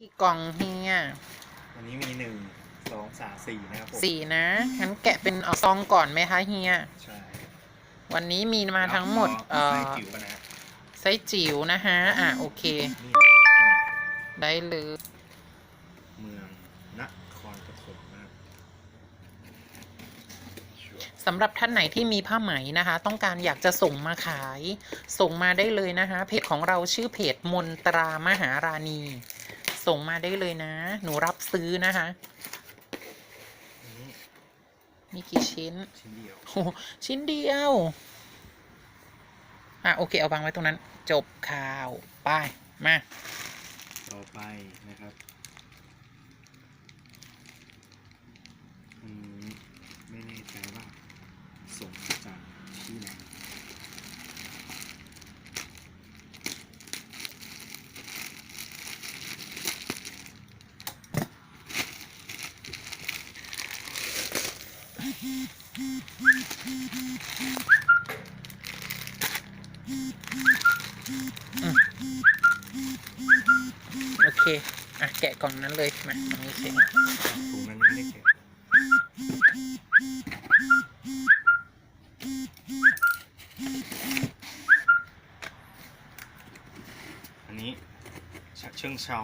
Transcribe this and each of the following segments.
กี่กล่องเฮียวันนี้มีหนึ่งสองสามสี่นะครับผมสี่นะ งั้นแกะเป็นเอาซองก่อนไหมคะเฮีย ใช่วันนี้มีมาทั้งหมด เอ่ไส้อจิ๋วกันนะไส้จิ๋วนะฮะ อะโอเค นี่ได้เลยเมืองนครปฐมนะครับชัวร์สำหรับท่านไหนที่มีผ้าไหมนะคะ ต้องการอยากจะส่งมาขาย ส่งมาได้เลยนะคะ เพจของเราชื่อเพจมนตรามหาราณี ส่งมาได้เลยนะ หนูรับซื้อนะคะอันนี้มีกี่ชิ้นชิ้นเดียวโอ้ชิ้นเดียว อะ โอเค เอาวางไว้ตรงนั้น จบข่าว ไป มา ต่อไปนะครับอืมไม่แน่ใจว่าส่งมาจากที่ไหน โอเค อะ แกะกล่องนั้นเลยมาตรงนี้เช็คถุงนั้นไม่ได้แกะอันนี้ฉะเชิงเชา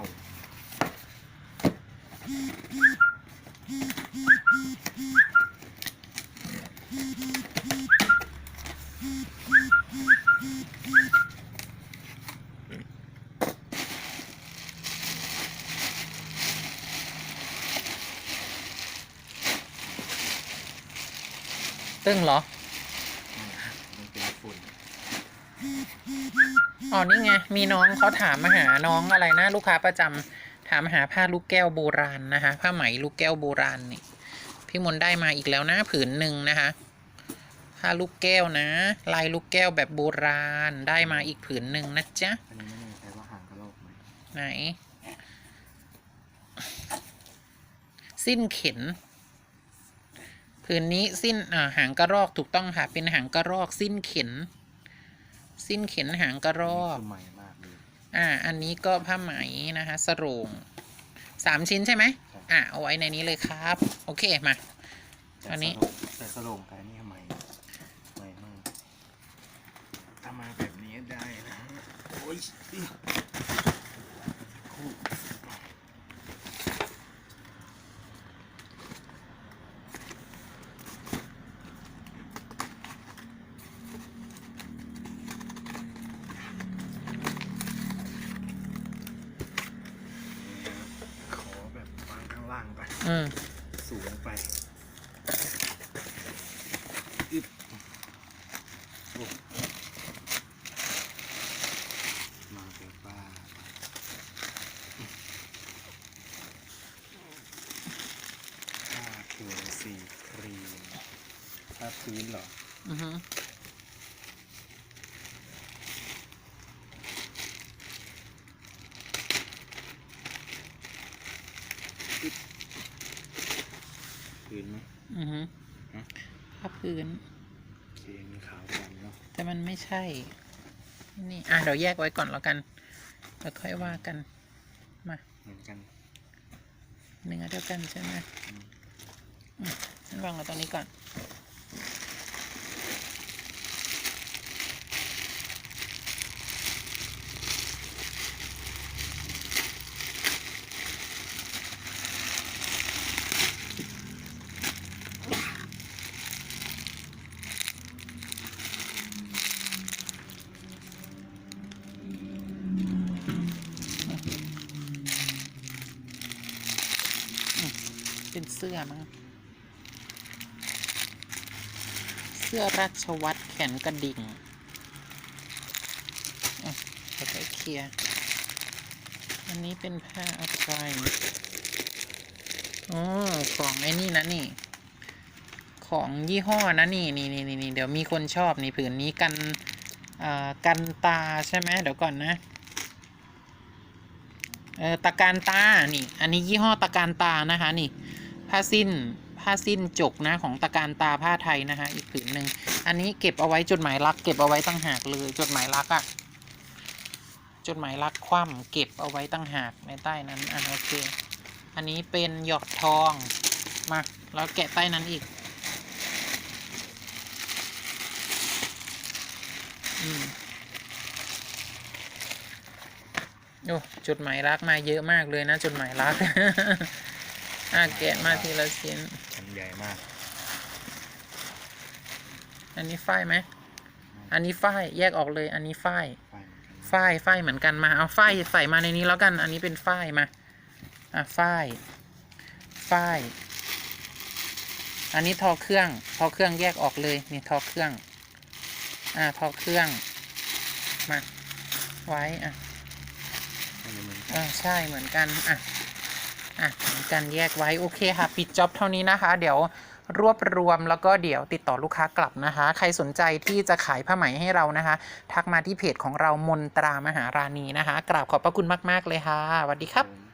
ตึ้งเหรออืมมันเป็นฝุ่นอ๋อนี่ไง มีน้องเขาถามมาหาน้องอะไรนะ ลูกค้าประจำถามหาผ้าลูกแก้วโบราณนะคะ ผ้าไหมลูกแก้วโบราณนี่ พี่มนต์ได้มาอีกแล้วนะผืนหนึ่งนะคะ ผ้าลูกแก้วนะ ลายลูกแก้วแบบโบราณได้มาอีกผืนหนึ่งนะจ๊ะ อันนี้ไม่แน่ใจว่าห่างกระโลกไหมไหน สิ้นเข็น ผืนนี้สิ้นอ่าหางกระรอกถูกต้องค่ะ เป็นหางกระรอกสิ้นเข็น สิ้นเข็นหางกระรอกคือใหม่มากเลยอ่า อันนี้ก็ผ้าไหมนะคะสโรงสามชิ้นใช่ไหมอะเอาไว้ในนี้เลยครับ โอเคมาแต่อันนี้สโลงแต่สโลงกับอันนี้ใหม่ใหม่มากถ้ามาแบบนี้ได้นะโอ้ยคู่ขอแบบวางข้างล่างไปอืมสูงไปอึบโอ้มาแบบว่าผ้าตัวสีครีมผ้าพื้นเหรอ อือฮึ พื้นไหม อือฮึ ฮะ ผ้าพื้นโอเคมีขาวดำเนาะแต่มันไม่ใช่ นี่ อะเดี๋ยวแยกไว้ก่อนแล้วกันแล้วค่อยว่ากัน มาเหมือนกันเนื้อเดียวกันใช่ไหมอืมอืมฉันวางไว้ตรงนี้ก่อน สื้อมั้งเสื้อราชวัตรแขนกระดิ่งอะไปเคลียร์อันนี้เป็นผ้าอะไรอ๋อของไอ้นี่นะนี่ ของยี่ห้อนะนี่นี่นี่นี่นี่เดี๋ยวมีคนชอบนี่ผืนนี้กันอ่ากันตาใช่ไหมเดี๋ยวก่อนนะเออตะการตา นี่ อันนี้ยี่ห้อตะการตานะคะ นี่ ผ้าสิ้นผ้าสิ้นจกนะของตะการตาผ้าไทยนะคะอีกผืนหนึ่งอันนี้เก็บเอาไว้จดหมายรัก เก็บเอาไว้ตั้งหากเลยจดหมายรักอะ่ะจดหมายรักคว่ำเก็บเอาไว้ตั้งหากในใต้นั้นอะโอเคอันนี้เป็นหยอดทองมาแล้วแกะใต้นั้นอีกอืมโอ้จดหมายรักมาเยอะมากเลยนะจดหมายรัก อะแกะมาทีละชิ้นอันใหญ่มาก อันนี้ฝ้ายไหม อันนี้ฝ้ายแยกออกเลย อันนี้ฝ้ายไฟเหมือนกันฝ้ายฝ้ายเหมือนกันมา เอาฝ้ายใส่มาในนี้แล้วกัน อันนี้เป็นฝ้ายมา อะฝ้ายฝ้าย อันนี้ทอเครื่อง ทอเครื่องแยกออกเลย นี่ทอเครื่อง อ่าทอเครื่อง มา ไว้ อะอันนี้เหมือนกันอ่าใช่เหมือนกัน อะ อะกันแยกไว้โอเคค่ะ ปิดจ็อบเท่านี้นะคะ เดี๋ยวรวบรวมแล้วก็เดี๋ยวติดต่อลูกค้ากลับนะคะ ใครสนใจที่จะขายผ้าไหมให้เรานะคะ ทักมาที่เพจของเรามนตรามหาราณีนะคะ กราบขอบพระคุณมาก ๆ เลยค่ะสวัสดีครับ